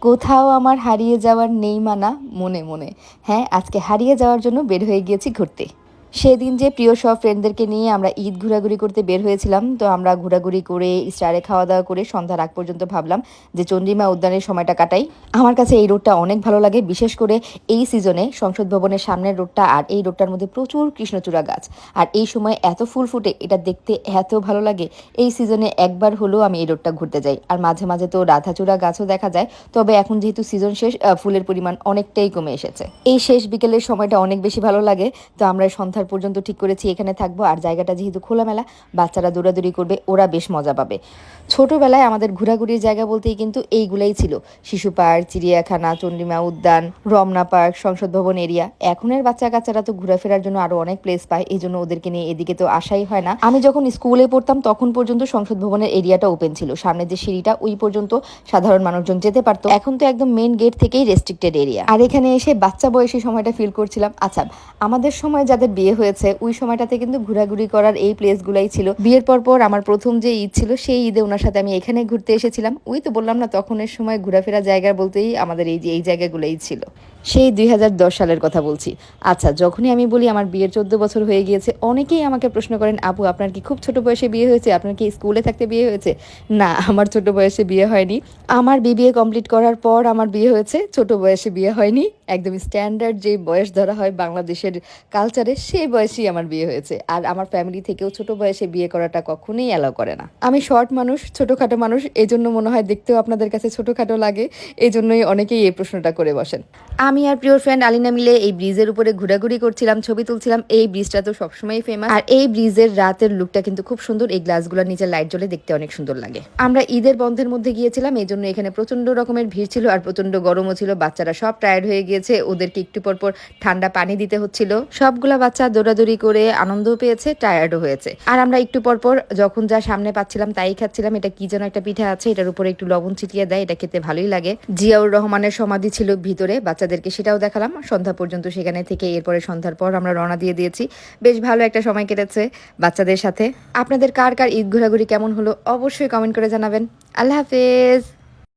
কোথাও আমার হারিয়ে যাওয়ার নেই মানা মনে মনে। হ্যাঁ আজকে হারিয়ে যাওয়ার জন্য বের হয়ে গিয়েছি ঘুরতে। সেদিন যে প্রিয় সব ফ্রেন্ডদেরকে নিয়ে আমরা ঈদ ঘোরাঘুরি করতে বের হয়েছিলাম, তো আমরা ঘোরাঘুরি করে, স্টারে খাওয়া দাওয়া করে সন্ধ্যার আগ পর্যন্ত ভাবলাম যে চন্দ্রিমা উদ্যানের সময়টা কাটাই। আমার কাছে এই রোডটা অনেক ভালো লাগে, বিশেষ করে এই সিজনে সংসদ ভবনের সামনের রোডটা আর এই রোডটার মধ্যে প্রচুর কৃষ্ণচূড়া গাছ। আর এই সময় এত ফুল ফুটে, এটা দেখতে এত ভালো লাগে, এই সিজনে একবার হলেও আমি এই রোডটা ঘুরতে যাই। আর মাঝে মাঝে তো রাধাচূড়া গাছও দেখা যায়, তবে এখন যেহেতু সিজন শেষ ফুলের পরিমাণ অনেকটাই কমে এসেছে। এই শেষ বিকেলের সময়টা অনেক বেশি ভালো লাগে, তো আমরা সন্ধ্যার পর্যন্ত ঠিক করেছি, এখানে থাকব। আর জায়গাটা যেহেতু খোলামেলা, বাচ্চারা দৌড়াদৌড়ি করবে, ওরা বেশ মজা পাবে। ছোটবেলায় আমাদের ঘোরাঘুরির জায়গা বলতেই কিন্তু এইগুলাই ছিল। শিশু পার্ক, চিড়িয়াখানা চন্ডিমা উদ্যান, রমনা পার্ক, সংসদ ভবন এরিয়া। এখনের বাচ্চা কাচ্চারা তো ঘোরাফেরার জন্য আরও অনেক প্লেস পায়, এই জন্য ওদেরকে নিয়ে এদিকে তো আসাই হয় না। আমি যখন স্কুলে পড়তাম, তখন পর্যন্ত সংসদ ভবনের এরিয়াটা ওপেন ছিল। সামনে যে সিঁড়িটা, ওই পর্যন্ত সাধারণ মানুষজন যেতে পারতো। এখন তো একদম মেন গেট থেকেই রেস্ট্রিক্টেড এরিয়া আর এখানে এসে বাচ্চা বয়সী সময়টা ফিল করছিলাম। আচ্ছা আমাদের সময় যাদের বিয়ে হয়েছে, ওই সময়টাতে কিন্তু ঘোরাঘুরি করার এই প্লেসগুলাই ছিল। বিয়ের পর পর আমার প্রথম যে ঈদ ছিল, সেই ঈদে ওনার সাথে আমি এখানে ঘুরতে এসেছিলাম। ওই তো বললাম না, তখনের সময় ঘোরাফেরা জায়গা বলতেই আমাদের এই যে, এই জায়গাগুলোই ছিল। সেই দুই সালের কথা বলছি। আচ্ছা যখনই আমি বলি আমার বিয়ের চোদ্দ বছর হয়ে গিয়েছে, অনেকেই আমাকে প্রশ্ন করেন, আপু, আপনার কি খুব ছোট বয়সে বিয়ে হয়েছে? আপনার কি স্কুলে থাকতে বিয়ে হয়েছে? না, আমার ছোট বয়সে বিয়ে হয়নি। আমার বিবিএ কমপ্লিট করার পর আমার বিয়ে হয়েছে, ছোট বয়সে বিয়ে হয়নি। একদম স্ট্যান্ডার্ড যে বয়স ধরা হয় বাংলাদেশের কালচারে সেই বয়সেই আমার বিয়ে হয়েছে। আর আমার ফ্যামিলি থেকেও ছোট বয়সে বিয়ে করাটা কখনোই অ্যালাউ করে না। আমি শর্ট মানুষ, ছোটোখাটো মানুষ এই জন্য মনে হয় দেখতেও আপনাদের কাছে ছোটোখাটো লাগে। এই জন্যই অনেকেই এই প্রশ্নটা করে বসেন। আমি আর প্রিয় ফ্রেন্ড আলিনা মিলে এই ব্রিজের উপরে ঘোরাঘুরি করছিলাম, ছবি তুলছিলাম। এই ব্রিজটা তো সবসময় ফেমাস আর এই ব্রিজের রাতের লুকটা কিন্তু খুব সুন্দর। এই গ্লাসগুলোর নিচে লাইট জ্বলে দেখতে অনেক সুন্দর লাগে। আমরা ঈদের বন্ধের মধ্যে গিয়েছিলাম এই জন্য এখানে প্রচণ্ড রকমের ভিড় ছিল আর প্রচণ্ড গরমও ছিল। বাচ্চারা সব টায়ার্ড হয়ে গিয়েছে। ওদেরকে একটু পর পর ঠান্ডা পানি দিতে হচ্ছিল। সবগুলা বাচ্চা দৌড়াদৌড়ি করে আনন্দও পেয়েছে টায়ার্ডও হয়েছে। আর আমরা একটু পর পর যখন যা সামনে পাচ্ছিলাম তাই খাচ্ছিলাম, এটা কি যেন একটা পিঠা আছে, এটার উপরে একটু লবণ ছিটিয়ে দেয়, এটা খেতে ভালোই লাগে। জিয়াউর রহমানের সমাধি ছিল ভিতরে, বাচ্চাদেরকে সেটাও দেখালাম। সন্ধ্যা পর্যন্ত সেখানে থেকে এরপরে সন্ধ্যার পর আমরা রওনা দিয়ে দিয়েছি। বেশ ভালো একটা সময় কেটেছে বাচ্চাদের সাথে। আপনাদের কার কার ঈদ ঘোরাঘুরি কেমন হলো, অবশ্যই কমেন্ট করে জানাবেন। আল্লাহ হাফেজ।